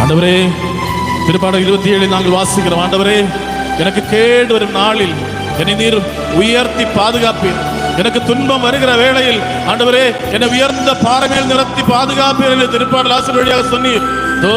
ஆண்டவரே திருப்பாடல் இருபத்தி ஏழில் நாங்கள் வாசிக்கிறோம். ஆண்டவரே எனக்கு கேடு வரும் நாளில் என்னை நீர் உயர்த்தி பாதுகாப்பீர். எனக்கு துன்பம் வருகிற வேளையில் ஆண்டவரே என்னை உயர்ந்த பாறை மேல் நிறுத்தி பாதுகாப்பீர் என்று திருப்பாடல் ஆசிரியர் வழியாக சொன்னீர் ஓ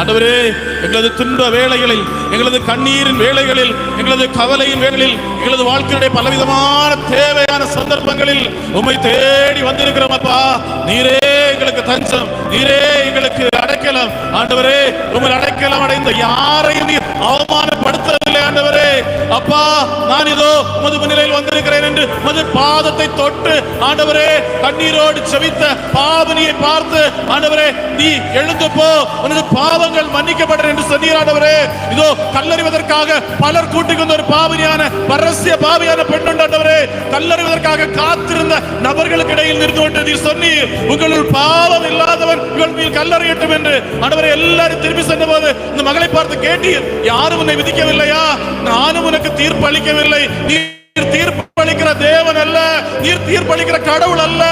ஆண்டவரே எங்களது துன்ப வேளைகளில் எங்களது கண்ணீரின் வேளைகளில் எங்களது கவலையின் வேளைகளில் எங்களது வாழ்க்கையுடைய பலவிதமான தேவையான சந்தர்ப்பங்களில் உண்மை தேடி வந்திருக்கிறோம் அப்பா. நீரே எங்களுக்கு தஞ்சம் நீரே எங்களுக்கு அடைக்கலம். ஆண்டவரே உங்கள் அடைக்கலம் அடைந்த யாரையும் நீர் அவமானப்படுத்த ஆண்டவரே அப்பா நான் இதோ உமது முன்னிலையில் வந்திருக்கிறேன் என்று உமது பாதத்தை தொட்டு ஆண்டவரே கண்ணீரோடு செவித்த பாவனியை பார்த்து ஆண்டவரே நீ எழுந்து போ உனது பாவங்கள் மன்னிக்கப்பட்ட என்று சொன்னீர் ஆண்டவரே. இதோ கல்லறிவதற்காக பலர் கூட்டிக் ஒரு பாவனியான பரஸ்ய பாவியான பெண் ஆண்டவரே கல்லறிவதற்காக காத்திருந்த நபர்களுக்கு இடையில் நிறுத்து கொண்டு நீ சொன்னீர் உங்களுள் பாவம் இல்லாதவன் உங்கள் மேல் கல்லறையட்டும் என்று. ஆண்டவரே எல்லாரும் திரும்பி சென்ற போது இந்த மகளை பார்த்து கேட்டீர் யாரும் உன்னை விதிக்கவில்லையா? நானும் உனக்கு தீர்ப்பு அளிக்கவில்லை நீர் தீர்ப்பு அளிக்கிற தேவன் அல்ல. நீர் தீர்ப்பு அளிக்கிற கடவுள் அல்ல.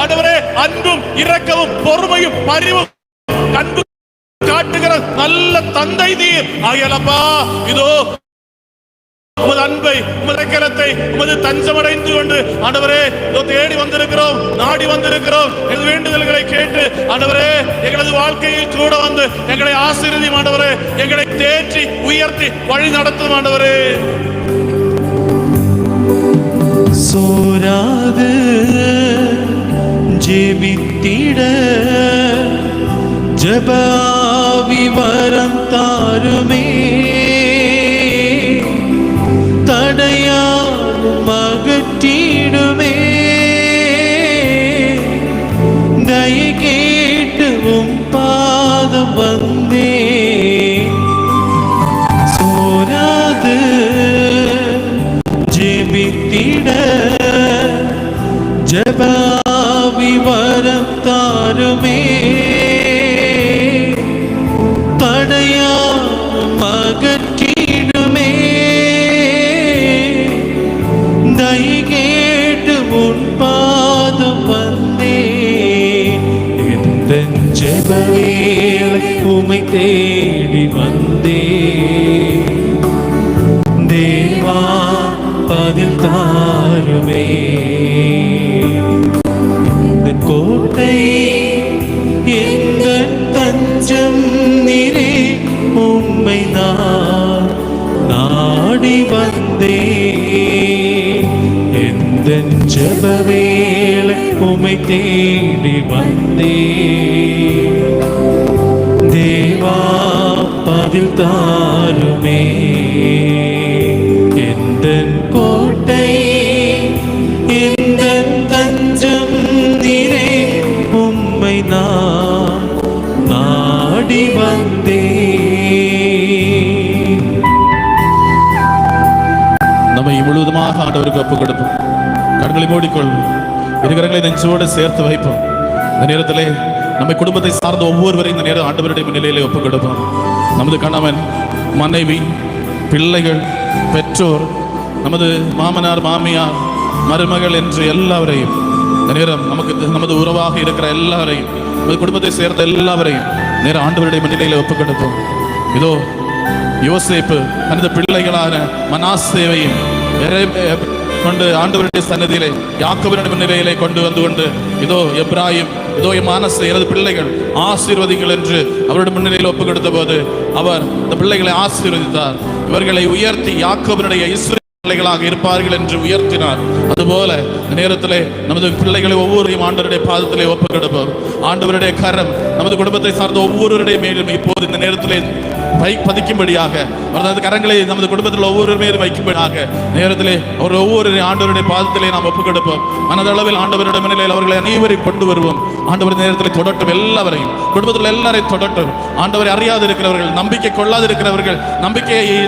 ஆண்டவரே அன்பும் இரக்கமும் பொறுமையும் பரிவும் கண்டு காட்டுகிற நல்ல தந்தை நீர். ஆகியலப்பா இதோ உமது அன்பை உமது கரத்தை உமது தஞ்சமடைந்து கொண்டு ஆண்டவரே தேடி வந்திருக்கிறோம் நாடி வந்திருக்கிறோம் எங்கள் வேண்டுதல்களை கேட்டு ஆண்டவரே எங்களது வாழ்க்கையில் கூட வந்து எங்களை ஆசீர்வதியும் ஆண்டவரே எங்களை தேற்றி உயர்த்தி வழி நடத்தும் ஆண்டவரே. சோராது ஜெபித்திட ஜபாவி வரம் தாருமே. ஜபாவி வரம் தாருமே தடையா மகற்றிடுமே தை கேட்டு உன் வந்தே எந்த ஜெபவேல் உமை தேடி வந்தே தேவா பதில் தாருமே. கோட்டை எந்த தஞ்சம் நிறை உண்மை நான் நாடி வந்தே எந்த ஜபவேளை உமை தேடி வந்தே தேவா பதில் தாருமே. ஆண்டவருக்கு ஒப்பு கொடுப்போம். கண்களை மூடிக்கொள்வோம் இருக்கிறங்களை நெஞ்சோடு சேர்த்து வைப்போம். இந்த நேரத்தில் நம்ம குடும்பத்தை சார்ந்த ஒவ்வொருவரையும் இந்த நேரம் ஆண்டவருடைய நிலையிலே ஒப்பு கொடுப்போம். நமது கணவன் மனைவி பிள்ளைகள் பெற்றோர் நமது மாமனார் மாமியார் மருமகள் என்று எல்லாவரையும் இந்த நேரம் நமக்கு நமது உறவாக இருக்கிற எல்லாரையும் நமது குடும்பத்தை சேர்ந்த எல்லாவரையும் நேரம் ஆண்டவருடைய முன்னிலையில ஒப்பு கொடுப்போம். இதோ யோசிப்பு தனது பிள்ளைகளான மனாசேவையும் எரே- கொண்டு ஆண்டவருடைய சன்னதியிலே யாக்கோபினுடைய முன்னிலையிலே கொண்டு வந்து கொண்டு இதோ எப்ராஹிம் இதோ மானச எனது பிள்ளைகள் ஆசீர்வதிகள் என்று அவருடைய முன்னிலையில் ஒப்பு கொடுத்த போது அவர் இந்த பிள்ளைகளை ஆசீர்வதித்தார். இவர்களை உயர்த்தி யாக்கோபினுடைய இஸ்ரேல் பிள்ளைகளாக இருப்பார்கள் என்று உயர்த்தினார். அதுபோல இந்த நேரத்திலே நமது பிள்ளைகளை ஒவ்வொருவரையும் ஆண்டவருடைய பாதத்திலே ஒப்புக் கொடுப்போம் ஆண்டவருடைய கரம் நமது குடும்பத்தை சார்ந்த ஒவ்வொருவருடைய மேலும் இப்போது இந்த நேரத்திலே பதிக்கும்படியாக அவரது கரங்களை நமது குடும்பத்தில் ஒவ்வொரு மேலும் வைக்கும்படியாக நேரத்திலே அவர் ஒவ்வொரு ஆண்டவருடைய பாதத்திலே நாம் ஒப்புக் கொடுப்போம். மனதளவில் ஆண்டவருடைய நிலையில் அவர்களை அனைவரையும் கொண்டு வருவோம். ஆண்டவர் நேரத்தில் தொடட்டும் எல்லாவரையும். குடும்பத்தில் எல்லாரையும் தொடட்டும். ஆண்டவரை அறியாது இருக்கிறவர்கள் நம்பிக்கை கொள்ளாது இருக்கிறவர்கள் நம்பிக்கையை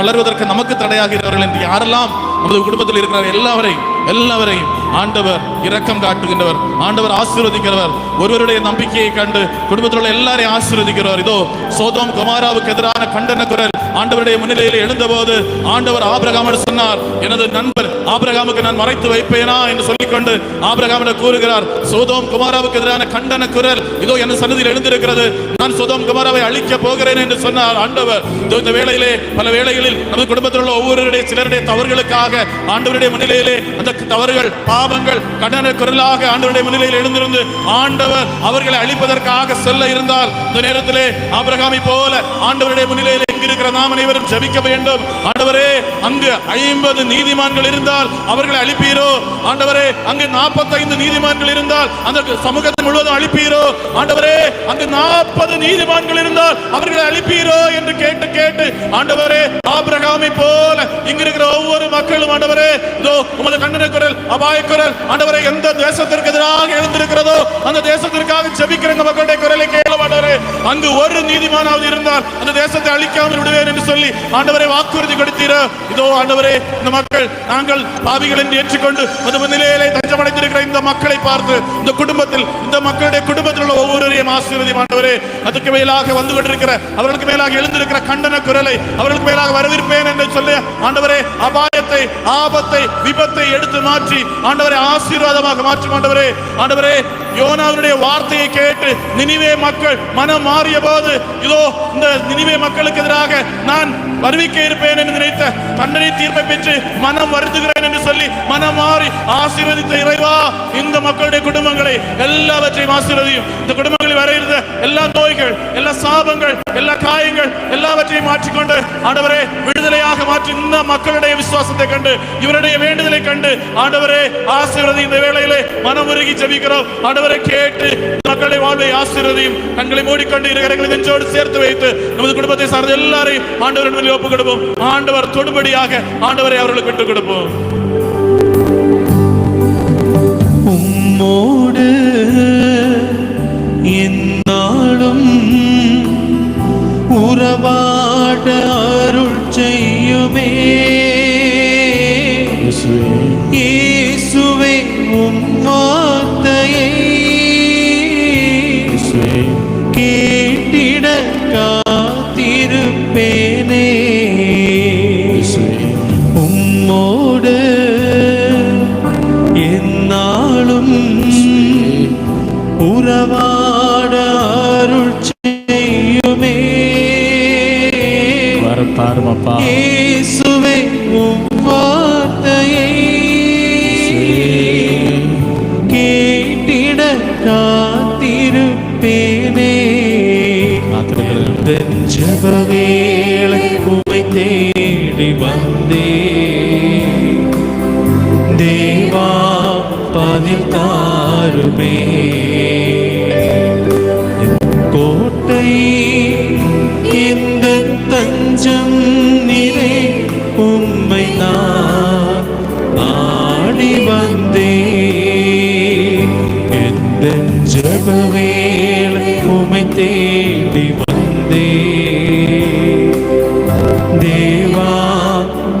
வளர்வதற்கு நமக்கு தடையாகிறவர்கள் என்று யாரெல்லாம் நமது குடும்பத்தில் இருக்கிற எல்லாவரையும் எல்லாவரையும் ஆண்டவர் இரக்கம் காட்டுகின்றவர் ஆண்டவர் ஆசீர்வதிக்கிறவர். ஒருவருடைய நம்பிக்கையை கண்டு குடும்பத்தில் உள்ள எல்லாரையும் ஆசீர்வதிக்கிறவர். இதோ சோதோம் குமாராவுக்கு எதிரான கண்டன குரல் ஆண்டவருடைய முன்னிலையில் எழுந்தபோது ஆண்டவர் ஆபிரகாமோடு சொன்னார் எனது நண்பர் ஆபிரகாமுக்கு நான் மறைத்து வைப்பேனா? என்று சொல்லிக்கொண்டு ஆபிரகாமிடம் கூறுகிறார் சோதோம் குமாராவுக்கு எதிரான கண்டன குரல் இதோ என் சன்னதியில் எழுந்திருக்கிறது. நான் சோதோம் குமாராவை அழிக்க போகிறேன் என்று சொன்னார் ஆண்டவர். இதோ இந்த வேளையிலே பல வேளைகளில் நமது குடும்பத்தில் உள்ள ஒவ்வொருடைய சிலருடைய தவறுகளுக்காக ஆண்டவருடைய முன்னிலையிலே அந்த தவறுகள் பாவங்கள் கடன குரலாக ஆண்டவருடைய முன்னிலையில் எழுந்திருந்து ஆண்டவர் அவர்களை அழிப்பதற்காக செல்ல இருந்தால் இந்த நேரத்திலே அபிரகாமி போல ஆண்டவருடைய முன்னிலையில் இருக்கிற நாம் அனைவரும் ஜபிக்க வேண்டும். ஆண்டவரே அங்கு ஐம்பது நீதிமான்கள் இருந்தால் அவர்களை அழிப்பீரோ? ஆண்டவரே அங்கு நாற்பத்தைந்து நீதிமான்கள் இருந்தால் அந்த சமூகத்தை முழுவதும் அழிப்பீரோ? ஆண்டவரே அங்கு நாற்பது நீதிமான்கள் இருந்தால் அவர்களை அழிப்பீரோ என்று கேட்டு கேட்டு ஆண்டவரே ஆபிரகாமை போல இங்க இருக்கிற ஒவ்வொரு மக்களும் ஆண்டவரே இதோ உமது கண்டன குரல் அபாய குரல் ஆண்டவரே எந்த தேசத்திற்கு எதிராக எழுந்திருக்கிறதோ அந்த தேசத்திற்காக ஜபிக்கிற மக்களுடைய குரலை கேள அங்கு ஒரு நீதிமானாவது இருந்தால் அந்த தேசத்தை அழிக்காமல் விடுவேன் என்று சொல்லி ஆண்டவரை வாக்குறுதி கொடுத்தீரோ? இதோ ஆண்டவரே இந்த மக்கள் நாங்கள் பாவிகள் என்று ஏற்றுக்கொண்டு அது நிலையிலே தஞ்சமடைந்திருக்கிற இந்த மக்களை பார்த்து இந்த குடும்பத்தில் இந்த மக்களுடைய குடும்பத்தில் உள்ள ஒவ்வொருவரையும் ஆசீர்வதி ஆண்டவரே. அதுக்கு மேலாக வந்து கொண்டிருக்கிற அவர்களுக்கு மேலாக எழுந்திருக்கிற கண்டன குரலை அவர்களுக்கு மேலாக வரவேற்பேன் என்று சொல்லி ஆண்டவரே காரியத்தை ஆபத்தை விபத்தை எடுத்து மாற்றி ஆண்டவரை ஆசீர்வாதமாக மாற்றும் ஆண்டவரே. ஆண்டவரே யோனாவுடைய வார்த்தையை கேட்டு நினைவே மக்கள் மனம் மாறிய போது இதோ இந்த நினைவே மக்களுக்கு எதிராக நான் வருவிக்க இருப்பேன் என்று நினைத்த தண்டனை தீர்ப்பை பெற்று மனம் வருந்துகிறேன் என்று சொல்லி மனம் மாறி ஆசீர்வதித்த இறைவா இந்த மக்களுடைய குடும்பங்களை எல்லாவற்றையும் ஆசீர்வதியும். இந்த குடும்பங்களில் வர இருந்த எல்லா நோய்கள் எல்லா சாபங்கள் எல்லா காயங்கள் எல்லாவற்றையும் மாற்றிக்கொண்டு ஆண்டவரே விடுதலையாக மாற்றி இந்த மக்களுடைய விசுவாசத்தை கண்டு இவருடைய வேண்டுதலை கண்டு ஆண்டவரே ஆசீர்வதி இந்த வேளையிலே மனம் உருகி ஜெபிக்கிறோம். ஆண்டவரை கேட்டு மக்களை வாழ்வை ஆசீர்வதியும். கண்களை மூடிக்கொண்டு இரு கரங்களை நெஞ்சோடு சேர்த்து வைத்து நமது குடும்பத்தை சார்ந்த எல்லாரையும் ஆண்டவர் முன்னில் ஒப்புக் கொடுப்போம் ஆண்டவர் தொடுபடியாக ஆண்டவரை அவர்களுக்கு விட்டுக் கொடுப்போம். உம்மோடு என்னாலும் உறவாட அருள் me. எந்த ஜப வேளை உமை தேடி வந்தே தேவா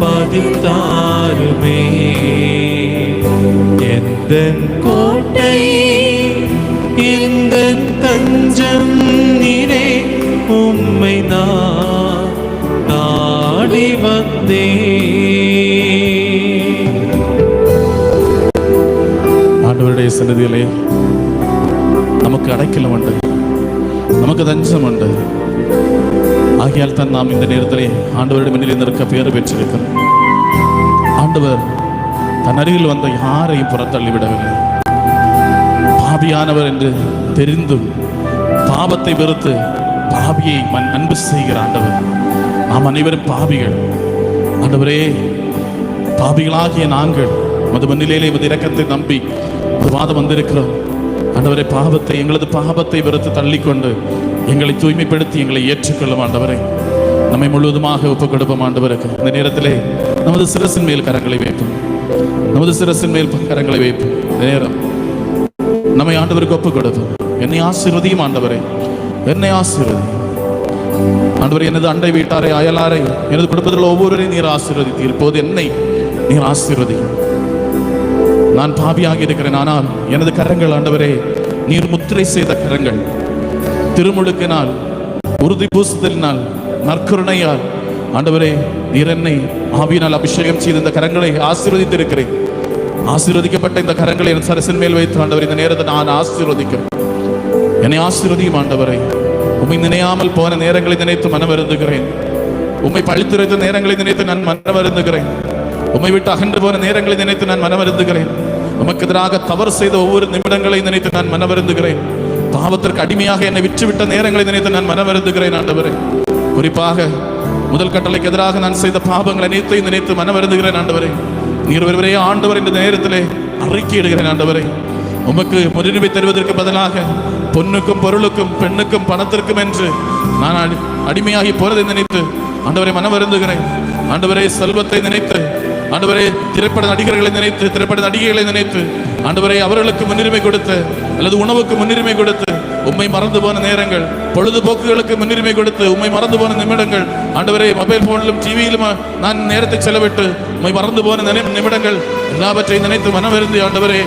பதில் தாருமே எந்த கோட்டை இந்த தஞ்சம் நிறை உம்மை நான் நாடி வந்தே ஆண்டவருடைய சன்னதியிலே நமக்கு அடைக்கலம் உண்டு. நமக்கு தஞ்சம் உண்டு. ஆகையால் தான் நாம் இந்த நேரத்திலே ஆண்டவருடைய முன்னிலை நிற்க பேர் பெற்றிருக்கிறோம். ஆண்டவர் தன் அருகில் வந்த யாரையும் புறத்தள்ளிவிடவில்லை. பாபியானவர் என்று தெரிந்தும் பாபத்தை வெறுத்து பாபியை அன்பு செய்கிற ஆண்டவர். நாம் அனைவரும் பாபிகள் ஆண்டவரே பாபிகளாகிய நாங்கள் மது முன்னிலையிலே மது இரக்கத்தை நம்பி வாதம் வந்திருக்கிறோம். ஆண்டவரே பாவத்தை எங்களது பாவத்தை வெறுத்து தள்ளிக்கொண்டு எங்களை தூய்மைப்படுத்தி எங்களை ஏற்றுக்கொள்ளும் ஆண்டவரே. நம்மை முழுவதுமாக ஒப்புக் கொடுப்போம் ஆண்டவருக்கு. இந்த நேரத்திலே நமது சிரசின் மேல் கரங்களை வைப்போம். நமது சிரசின் மேல் கரங்களை வைப்போம். இந்த நேரம் நம்மை ஆண்டவருக்கு ஒப்புக் கொடுப்போம் என்னை ஆசீர்வதியும் ஆண்டவரே. என்னை ஆசீர்வதி. ஆண்டவர் எனது அண்டை வீட்டாரை அயலாரை எனது குடும்பத்தில் ஒவ்வொருவரையும் நீர் ஆசீர்வதித்தீர். இப்போது என்னை நீர் ஆசீர்வதியும் நான் பாவியாகி இருக்கிறேன். ஆனால் எனது கரங்கள் ஆண்டவரே நீர் முத்திரை செய்த கரங்கள். திருமுழுக்கினால் உறுதி பூசுதலினால் நற்கருணையால் ஆண்டவரே நீர் என்னை ஆவியினால் அபிஷேகம் செய்த இந்த கரங்களை ஆசீர்வதித்திருக்கிறேன். ஆசீர்வதிக்கப்பட்ட இந்த கரங்களை என் சரசின் மேல் வைத்து ஆண்டவர் இந்த நேரத்தை நான் ஆசீர்வதிக்கிறேன். என்னை ஆசீர்வதியும் ஆண்டவரை. உண்மை நினையாமல் போன நேரங்களை நினைத்து மனம் வருந்துகிறேன் உண்மை பழித்துரைத்த நேரங்களை நினைத்து நான் மனம் வருந்துகிறேன் உம்மை விட்டு அகன்று போன நேரங்களை நினைத்து நான் மனம் உமக்கு எதிராக தவறு செய்த ஒவ்வொரு நிமிடங்களை நினைத்து நான் மனம் பாவத்திற்கு அடிமையாக என்னை விற்றுவிட்ட நேரங்களை நினைத்து நான் மனம் ஆண்டவரே. குறிப்பாக முதல் கட்டளைக்கு எதிராக நான் செய்த பாவங்களை அனைத்தையும் நினைத்து மனம் ஆண்டவரே. நீர் ஒருவரே ஆண்டவர் இந்த நேரத்திலே அறிக்கையிடுகிறேன் ஆண்டவரே. உமக்கு முன்னுரிமை தருவதற்கு பதிலாக பொண்ணுக்கும் பொருளுக்கும் பெண்ணுக்கும் பணத்திற்கும் என்று நான் அடி- அடிமையாகி போறதை நினைத்து ஆண்டவரை மனம் வருந்துகிறேன் ஆண்டவரே செல்வத்தை நினைத்து ஆண்டவரே திரைப்பட நடிகர்களை நினைத்து திரைப்பட நடிகைகளை நினைத்து ஆண்டவரே அவர்களுக்கு முன்னுரிமை கொடுத்து அல்லது உணவுக்கு முன்னுரிமை கொடுத்து உண்மை மறந்து போன நேரங்கள் பொழுதுபோக்குகளுக்கு முன்னுரிமை கொடுத்து உண்மை மறந்து போன நிமிடங்கள் ஆண்டவரே மொபைல் போனிலும் டிவியிலும் நான் நேரத்தை செலவிட்டு உண்மை மறந்து போன நினை- நிமிடங்கள் எல்லாவற்றையும் நினைத்து மனமிருந்து ஆண்டவரே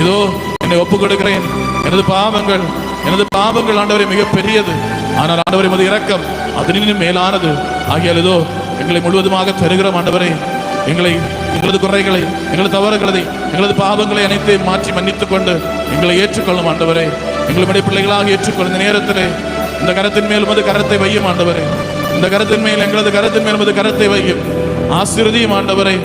இதோ என்னை ஒப்புக் கொடுக்கிறேன் எனது பாவங்கள் எனது பாவங்கள் ஆண்டவரை மிக பெரியது. ஆனால் ஆண்டவரை மது இறக்கம் அதனினும் மேலானது. ஆகியால் இதோ எங்களை முழுவதுமாக தருகிறோம் ஆண்டவரை. எங்களை எங்களது குறைகளை எங்களது தவறுகளை எங்களது பாவங்களை அனைத்தையும் மாற்றி மன்னித்துக் கொண்டு எங்களை ஏற்றுக்கொள்ளும் ஆண்டவரே. எங்களுடைய பிள்ளைகளாக ஏற்றுக்கொள்ளும் இந்த நேரத்திலே இந்த கரத்தின் மேல் உமது கரத்தை வையும் ஆண்டவரே. இந்த கரத்தின் மேல் எங்களது கரத்தின் மேல் உமது கரத்தை வையும். ஆசீர்வதியும் ஆண்டவரே.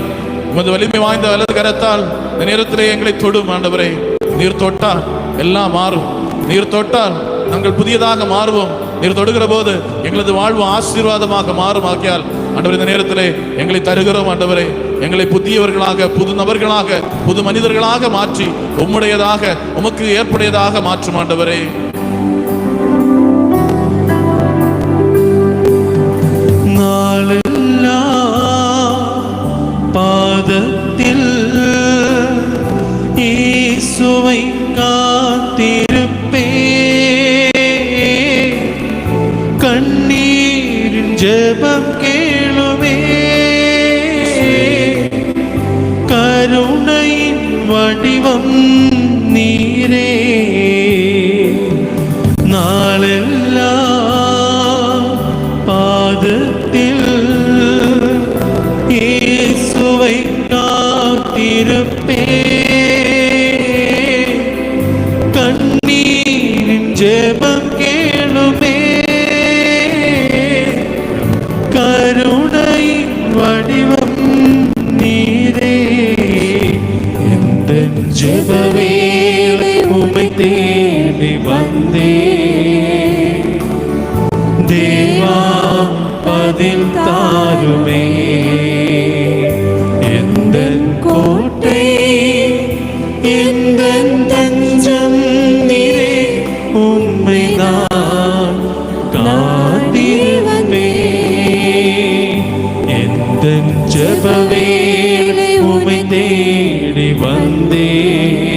உமது வலிமை வாய்ந்த வலது கரத்தால் இந்த நேரத்திலே எங்களை தொடும் ஆண்டவரே. நீர் தொட்டால் எல்லாம் மாறும். நீர் தொட்டால் நாங்கள் புதியதாக மாறுவோம். நீர் தொடுகிற போது எங்களது வாழ்வு ஆசீர்வாதமாக மாறும். ஆக்கியால் ஆண்டவர் இந்த நேரத்திலே எங்களை தருகிறோம் ஆண்டவரே. எங்களை புதியவர்களாக புது நபர்களாக புது மனிதர்களாக மாற்றி உம்முடையதாக உமக்கு ஏற்புடையதாக மாற்றும் ஆண்டவரே. பாதத்தில் சுவை பாதத்தில் ஜபவேளை உமை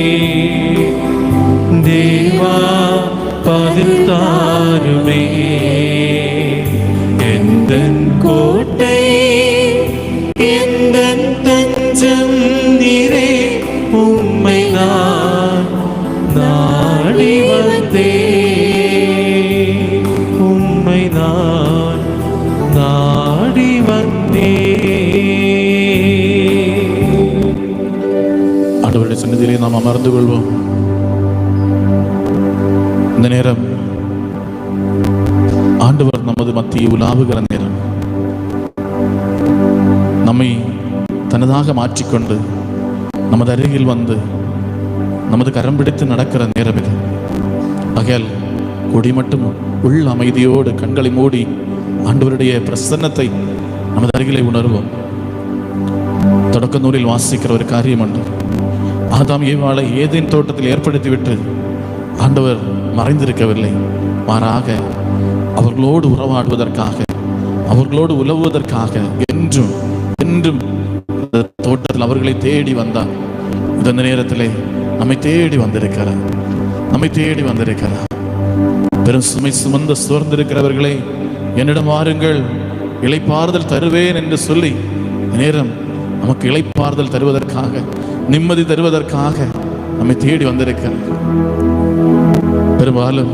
சன்னதியிலே கொள்வோம் இந்த நேரம் ஆண்டவர் நமது மத்திய உலாவுகிற நேரம். நம்மை தனதாக மாற்றிக்கொண்டு நமது அருகில் வந்து நமது கரம் பிடித்து நடக்கிற நேரம் இது. ஆகையால் கொடி மட்டும் உள் அமைதியோடு கண்களை மூடி ஆண்டவருடைய பிரசன்னத்தை நமது அருகிலே உணர்வோம். தொடக்க நூலில் வாசிக்கிற ஒரு காரியம் உண்டு. ஆதாம் ஏவாளை ஏதேன் தோட்டத்தில் ஏற்படுத்திவிட்டு ஆண்டவர் மறைந்திருக்கவில்லை. மாறாக அவர்களோடு உறவாடுவதற்காக அவர்களோடு உலவுவதற்காக என்றும் என்றும் இந்த தோட்டத்தில் அவர்களை தேடி வந்தார் இந்த நேரத்திலே நம்மை தேடி வந்திருக்கிறார். நம்மை தேடி வந்திருக்கிறார். பெரும் சுமை சுமந்த சோர்ந்திருக்கிறவர்களே என்னிடம் வாருங்கள். இலைப்பாறுதல் தருவேன் என்று சொல்லி நேரம் நமக்கு இலைப்பாறுதல் தருவதற்காக நிம்மதி தருவதற்காக நம்மை தேடி வந்திருக்கிறார். பெரும்பாலும்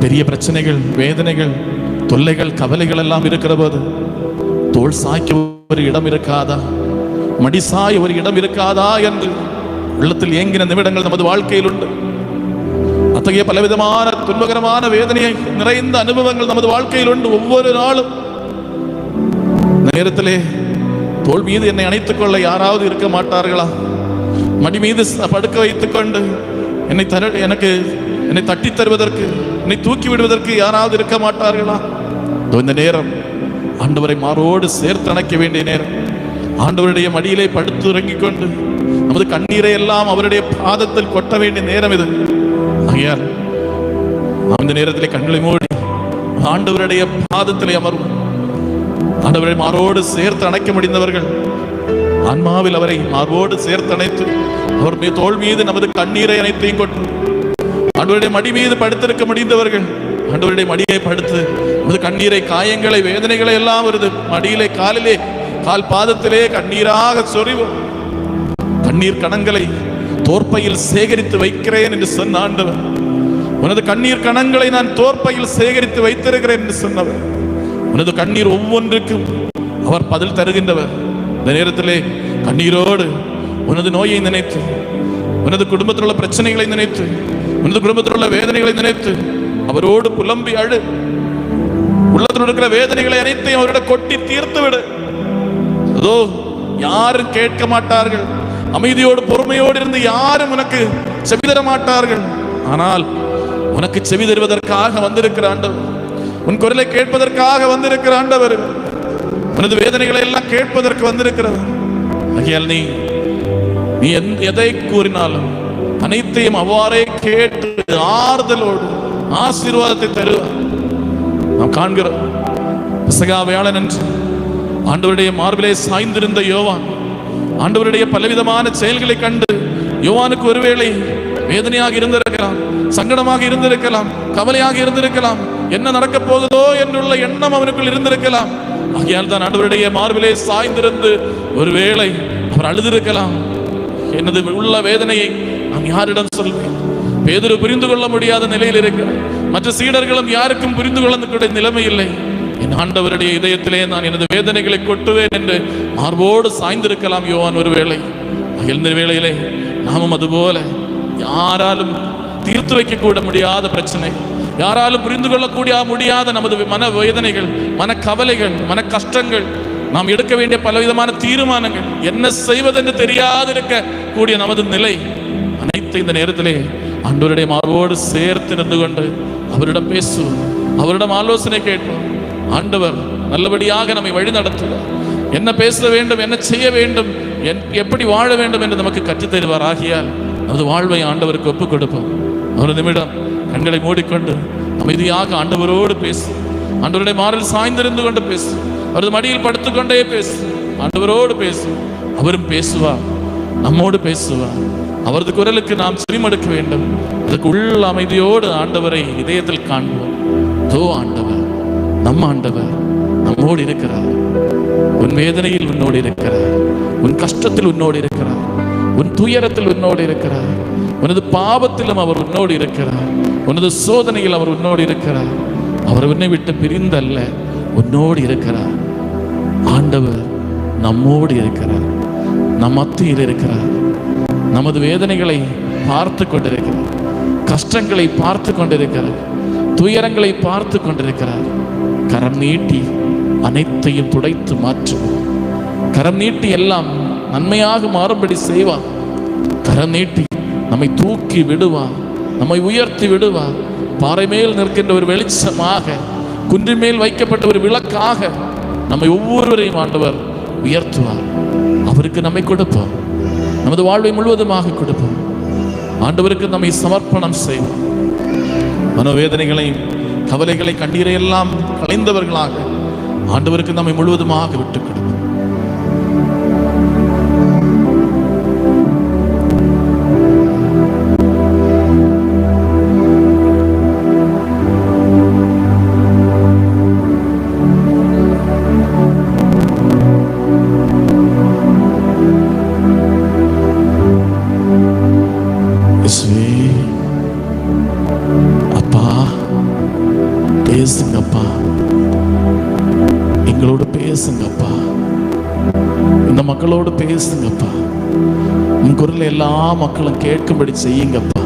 பெரிய பிரச்சனைகள் வேதனைகள் தொல்லைகள் கவலைகள் எல்லாம் இருக்கிற போது தோல் சாய்க்க ஒரு இடம் இருக்காதா? மடிசாய ஒரு இடம் இருக்காதா என்று உள்ளத்தில் ஏங்கின நிமிடங்கள் நமது வாழ்க்கையில் உண்டு. அத்தகைய பலவிதமான துன்பகரமான வேதனையை நிறைந்த அனுபவங்கள் நமது வாழ்க்கையில் உண்டு. ஒவ்வொரு நாளும் நேரத்திலே தோல் மீது என்னை அணைத்துக் கொள்ள யாராவது இருக்க மாட்டார்களா? மடி மீது படுக்க வைத்துக் கொண்டு என்னை தர எனக்கு என்னை தட்டி தருவதற்கு என்னை தூக்கி விடுவதற்கு யாராவது இருக்க மாட்டார்களா? இந்த நேரம். ஆண்டவரை மாரோடு சேர்த்து அணைக்க வேண்டிய நேரம். ஆண்டவருடைய மடியிலே படுத்து உறங்கிக் கொண்டு நமது கண்ணீரை எல்லாம் அவருடைய பாதத்தில் கொட்ட வேண்டிய நேரம் இது. ஆகையால் நாம் இந்த நேரத்திலே கண்களை மூடி ஆண்டவருடைய பாதத்திலே அமர்வோம். ஆண்டவரை மாரோடு சேர்த்து அணைக்க முடிந்தவர்கள். ஆன்மாவில் அவரை மார்போடு சேர்த்து அணைத்து அவர் தோல் தோள் மீது நமது கண்ணீரை அனைத்தையும் கொண்டு ஆண்டவருடைய மடி மீது படுத்திருக்க முடிந்தவர்கள் ஆண்டவருடைய மடியை படுத்து நமது கண்ணீரை காயங்களை வேதனைகளை எல்லாம் வருது மடியிலே காலிலே கால் பாதத்திலே கண்ணீராக சொறிவோம் கண்ணீர் கணங்களை தோற்பையில் சேகரித்து வைக்கிறேன் என்று சொன்ன ஆண்டவர். உனது கண்ணீர் கணங்களை நான் தோற்பையில் சேகரித்து வைத்திருக்கிறேன் என்று சொன்னவர். உனது கண்ணீர் ஒவ்வொன்றுக்கும் அவர் பதில் தருகின்றவர். இந்த நேரத்திலே கண்ணீரோடு உனது நோயை நினைத்து உனது குடும்பத்தில் உள்ள பிரச்சனைகளை நினைத்து உனது குடும்பத்தில் உள்ள வேதனைகளை நினைத்து அவரோடு புலம்பி அழு. உள்ளத்தில் இருக்கிற வேதனைகளை அனைத்தையும் அவரோட கொட்டி தீர்த்து விடு. அதோ யாரும் கேட்க மாட்டார்கள். அமைதியோடு பொறுமையோடு இருந்து யாரும் உனக்கு செவி தர மாட்டார்கள். ஆனால் உனக்கு செவி தருவதற்காக வந்திருக்கிற ஆண்டவர் உன் குரலை கேட்பதற்காக வந்திருக்கிற ஆண்டவர். உனது வேதனைகளை எல்லாம் கேட்பதற்கு வந்திருக்கிறவர். ஆகையால் நீ நீ எந்த- எதை கூறினாலும் அனைத்தையும் அவ்வாறே கேட்டு ஆறுதலோடு ஆசீர்வாதத்தை தருவார். நாம் காண்கிறோம் பிசகா வேளன் என்று ஆண்டவருடைய மார்பிலே சாய்ந்திருந்த யோவான் ஆண்டவருடைய பலவிதமான செயல்களை கண்டு யோவானுக்கு ஒருவேளை வேதனையாக இருந்திருக்கலாம் சங்கடமாக இருந்திருக்கலாம் கவலையாக இருந்திருக்கலாம் என்ன நடக்க போகுதோ என்றுள்ள எண்ணம் அவனுக்குள் இருந்திருக்கலாம். ஆகையால் தான் ஆண்டவருடைய மார்பிலே சாய்ந்திருந்து ஒருவேளை அவர் அழுதிருக்கலாம். எனது உள்ள வேதனையை நான் யாரிடம் சொல்வேன்? பேதரு புரிந்து கொள்ள முடியாத நிலையில் இருக்கிறார். மற்ற சீடர்களும் யாருக்கும் புரிந்து கொள்ளக்கூடிய நிலைமை இல்லை. என் ஆண்டவருடைய இதயத்திலே நான் எனது வேதனைகளை கொட்டுவேன் என்று மார்போடு சாய்ந்திருக்கலாம் யோவான் ஒருவேளை எழுந்த வேளையிலே நாமும் அதுபோல யாராலும் தீர்த்து வைக்க கூட முடியாத பிரச்சனை. யாராலும் புரிந்து கொள்ளக்கூடிய முடியாத நமது மன வேதனைகள் மன கவலைகள் மன கஷ்டங்கள் நாம் எடுக்க வேண்டிய பலவிதமான தீர்மானங்கள் என்ன செய்வதென்று தெரியாதிருக்க கூடிய நமது நிலை அனைத்து இந்த நேரத்திலே ஆண்டவருடைய மார்போடு சேர்த்து நின்று கொண்டு அவரிடம் பேசுவோம் அவரிடம் ஆலோசனை கேட்போம் ஆண்டவர் நல்லபடியாக நம்மை வழி நடத்துவார். என்ன பேச வேண்டும் என்ன செய்ய வேண்டும் என்- எப்படி வாழ வேண்டும் என்று நமக்கு கற்றுத்தருவார் ஆகியால் நமது வாழ்வை ஆண்டவருக்கு ஒப்புக் கொடுப்போம் ஒரு நிமிடம் கண்களை மூடிக்கொண்டு அமைதியாக ஆண்டவரோடு பேசு. ஆண்டவருடைய மாறில் சாய்ந்திருந்து கொண்டு பேசு. அவரது மடியில் படுத்துக்கொண்டே பேசு. ஆண்டவரோடு பேசு. அவரும் பேசுவார் நம்மோடு பேசுவார் அவரது குரலுக்கு நாம் செவிமடுக்க வேண்டும். அதுக்கு உள்ள அமைதியோடு ஆண்டவரை இதயத்தில் காண்போம். தோ ஆண்டவர் நம் ஆண்டவர் நம்மோடு இருக்கிறார். உன் வேதனையில் உன்னோடு இருக்கிறார். உன் கஷ்டத்தில் உன்னோடு இருக்கிறார். உன் துயரத்தில் உன்னோடு இருக்கிறார். உனது பாவத்திலும் அவர் உன்னோடு இருக்கிறார். உனது சோதனையில் அவர் உன்னோடு இருக்கிறார். அவர் உன்னை விட்டு பிரிந்தல்ல உன்னோடு இருக்கிறார். ஆண்டவர் நம்மோடு இருக்கிறார். நம் மத்தியில் இருக்கிறார். நமது வேதனைகளை பார்த்து கொண்டிருக்கிறார். கஷ்டங்களை பார்த்து கொண்டிருக்கிறார். துயரங்களை பார்த்து கொண்டிருக்கிறார். கரம் நீட்டி அனைத்தையும் துடைத்து மாற்றுவார் கரம் நீட்டி எல்லாம் நன்மையாக மாறும்படி செய்வார். கரம் நீட்டி நம்மை தூக்கி விடுவார் நம்மை உயர்த்தி விடுவார் பாறை மேல் நிற்கின்ற ஒரு வெளிச்சமாக குன்றின் மேல் வைக்கப்பட்ட ஒரு விளக்காக நம்மை ஒவ்வொருவரையும் ஆண்டவர் உயர்த்துவார். அவருக்கு நம்மை கொடுப்போம் நமது வாழ்வை முழுவதுமாக கொடுப்போம் ஆண்டவருக்கு நம்மை சமர்ப்பணம் செய்வோம் மனோவேதனைகளையும் கவலைகளை கண்ணீரை எல்லாம் கலைந்தவர்களாக ஆண்டவருக்கு நம்மை முழுவதுமாக விட்டுக் கொடுப்போம் இயேசுவே அப்பா பேசுங்கப்பா எங்களோடு பேசுங்கப்பா இந்த மக்களோடு பேசுங்கப்பா உன் குரல் எல்லா மக்களும் கேட்கும்படி செய்யுங்கப்பா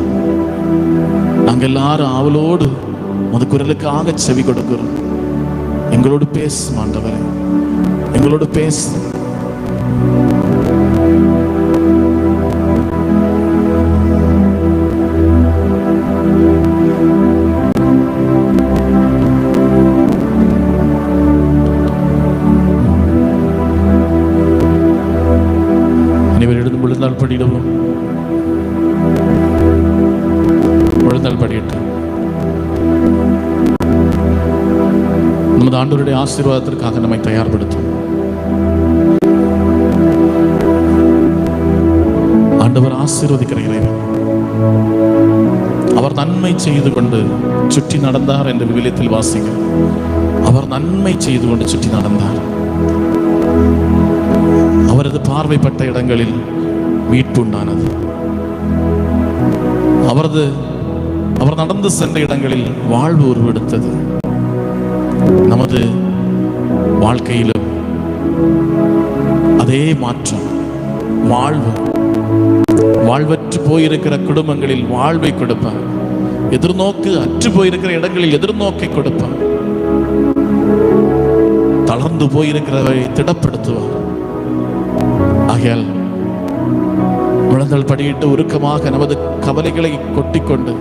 நாங்கள் எல்லாரும் அவளோடு அந்த குரலுக்காக செவி கொடுக்கிறோம் எங்களோடு பேசும் ஆண்டவரே எங்களோடு பேசு அனைவரிடம் விழுந்தால் படியிடவும் படியிட்டு நமது ஆண்டோருடைய ஆசீர்வாதத்திற்காக நம்மை தயார்படுத்தும். ஆண்டவர் ஆசீர்வதிக்கிற இறைவன். அவர் நன்மை செய்து கொண்டு சுற்றி நடந்தார் என்ற விவிலியத்தில் வாசிங்க அவர் நன்மை செய்து கொண்டு சுற்றி நடந்தார். அவரது பார்வைப்பட்ட இடங்களில் மீட்பு உண்டானது அவரது அவர் நடந்து சென்ற இடங்களில் வாழ்வு உருவெடுத்தது. நமது வாழ்க்கையிலும் அதே மாற்றம் வாழ்வு. வாழ்வற்று போயிருக்கிற குடும்பங்களில் வாழ்வை கொடுப்பார். எதிர்நோக்கு அற்று போயிருக்கிற இடங்களில் எதிர்நோக்கை கொடுப்பார். தளர்ந்து போயிருக்கிறவரை திடப்படுத்துவார். ஆகையால் முழந்தல் படியிட்டு உருக்கமாக நமது கவலைகளை கொட்டிக்கொண்டு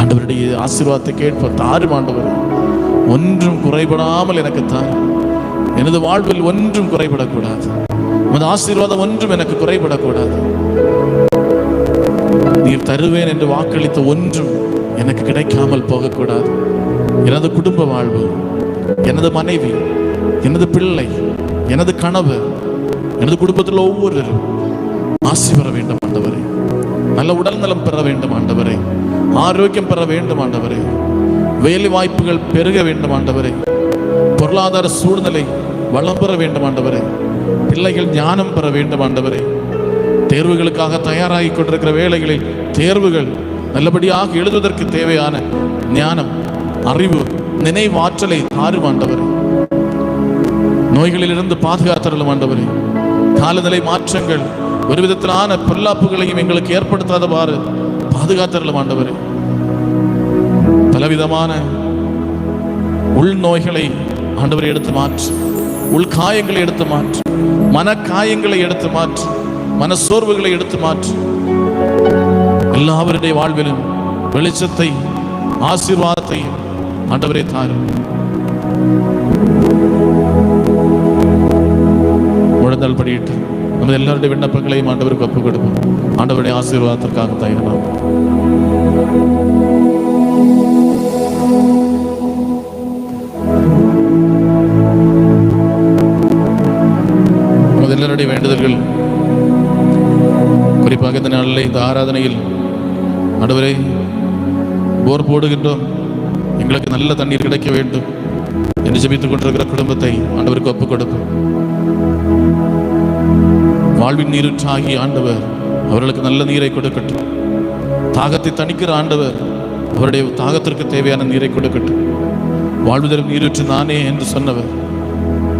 ஆண்டவருடைய ஆசீர்வாதத்தை கேட்போம். தாரும் ஆண்டவர் ஒன்றும் குறைபடாமல் எனக்கு தாரும். எனது வாழ்வில் ஒன்றும் குறைபடக்கூடாது. உமது ஆசீர்வாதம் ஒன்றும் எனக்கு குறைபடக்கூடாது. நீர் தருவேன் என்று வாக்களித்த ஒன்றும் எனக்கு கிடைக்காமல் போகக்கூடாது. எனது குடும்ப வாழ்வு எனது மனைவி எனது பிள்ளை எனது கனவு எனது குடும்பத்தில் ஒவ்வொருவரும் ஆசி பெற வேண்டும் ஆண்டவரே. நல்ல உடல் நலம் பெற வேண்டும் ஆண்டவரே. ஆரோக்கியம் பெற வேண்டும் ஆண்டவரே. வேலை வாய்ப்புகள் பெருக வேண்டும் ஆண்டவரே. பொருளாதார சூழ்நிலை வளம் பெற வேண்டும் ஆண்டவரே. பிள்ளைகள் ஞானம் பெற வேண்டும் ஆண்டவரே. தேர்வுகளுக்காக தயாராகி கொண்டிருக்கிற வேலைகளில் தேர்வுகள் நல்லபடியாக எழுதுவதற்கு தேவையான ஞானம் அறிவு நினைவாற்றலை தாரும் ஆண்டவரே. நோய்களிலிருந்து பாதுகாத்தரலும் ஆண்டவரே. காலநிலை மாற்றங்கள் ஒரு விதத்திலான பொல்லாப்புகளையும் எங்களுக்கு ஏற்படுத்தாதவாறு பாதுகாத்தரலும் ஆண்டவர். பலவிதமான உள்நோய்களை ஆண்டவரை எடுத்து மாற்று. உள்காயங்களை எடுத்து மாற்று. மன காயங்களை எடுத்து மாற்று. மனசோர்வுகளை எடுத்து மாற்று. எல்லாவருடைய வாழ்விலும் வெளிச்சத்தை ஆசீர்வாதத்தை ஆண்டவரே தாரும் முழந்தால் படியிட்டு நமது எல்லாருடைய விண்ணப்பங்களையும் ஆண்டவருக்கு ஒப்புக் கொடுப்போம். ஆண்டவருடைய ஆசீர்வாதத்திற்காக தயாராகும் நமது எல்லாருடைய வேண்டுதல்கள் குறிப்பாக இந்த நாளில் இந்த ஆராதனையில் ஆண்டவரை போர் போடுகின்றோம். எங்களுக்கு நல்ல தண்ணீர் கிடைக்க வேண்டும். என்று ஜெபித்துக் கொண்டிருக்கிற குடும்பத்தை ஆண்டவருக்கு ஒப்புக் கொடுப்போம். வாழ்வின் நீருற்றாகி ஆண்டவர் அவர்களுக்கு நல்ல நீரை கொடுக்கட்டும். தாகத்தை தணிக்கிற ஆண்டவர் அவருடைய தாகத்திற்கு தேவையான நீரை கொடுக்கட்டும். வாழ்வு தரும் நானே என்று சொன்னவர்.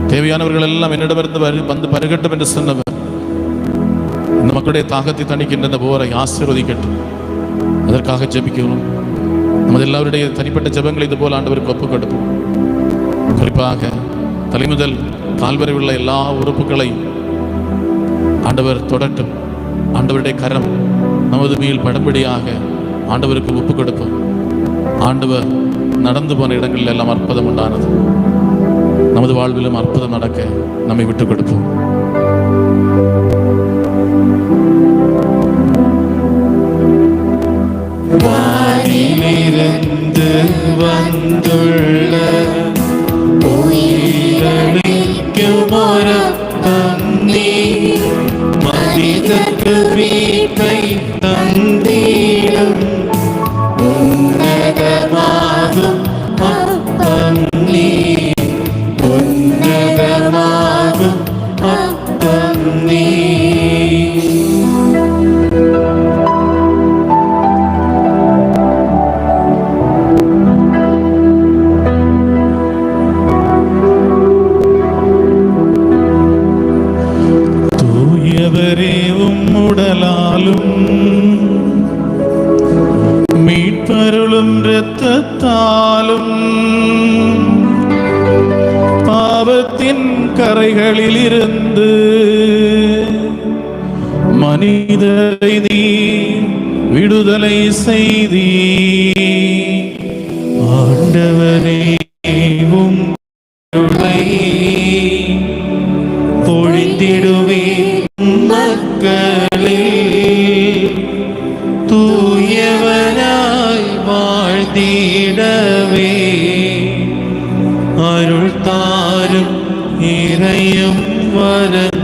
தேவையானவர்கள் எல்லாம் என்னிடமிருந்து வந்து பருகட்டும் என்று சொன்னவர். இந்த மக்களுடைய தாகத்தை தணிக்கின்ற இந்த போரை ஆசீர்வதிக்கட்டும். அதற்காக ஜெபிக்கிறோம். நமது எல்லாருடைய தனிப்பட்ட ஜெபங்களை இது போல ஆண்டவருக்கு ஒப்புக் கொடுப்போம் குறிப்பாக தலைமுதல் கால்வரை உள்ள எல்லா உறுப்புகளையும் ஆண்டவர் தொடட்டும். ஆண்டவருடைய கரம் நமது மேல் படும்படியாக ஆண்டவருக்கு ஒப்புக் கொடுப்போம் ஆண்டவர் நடந்து போன இடங்களில் எல்லாம் அற்புதம் உண்டானது. நமது வாழ்விலும் அற்புதம் நடக்க நம்மை விட்டுக் கொடுப்போம். வானிலிருந்து வந்துள்ள உயிரளிக்கும் ஒரு தந்தி மனிதர்க்கு வீட்டை செய்தி. ஆண்டவரே உம் கருணை பொழிந்திடுவே மக்களே. தூயவராய் வாழ்ந்திடவே. அருள் தாரும் இறையும் வரங்கள்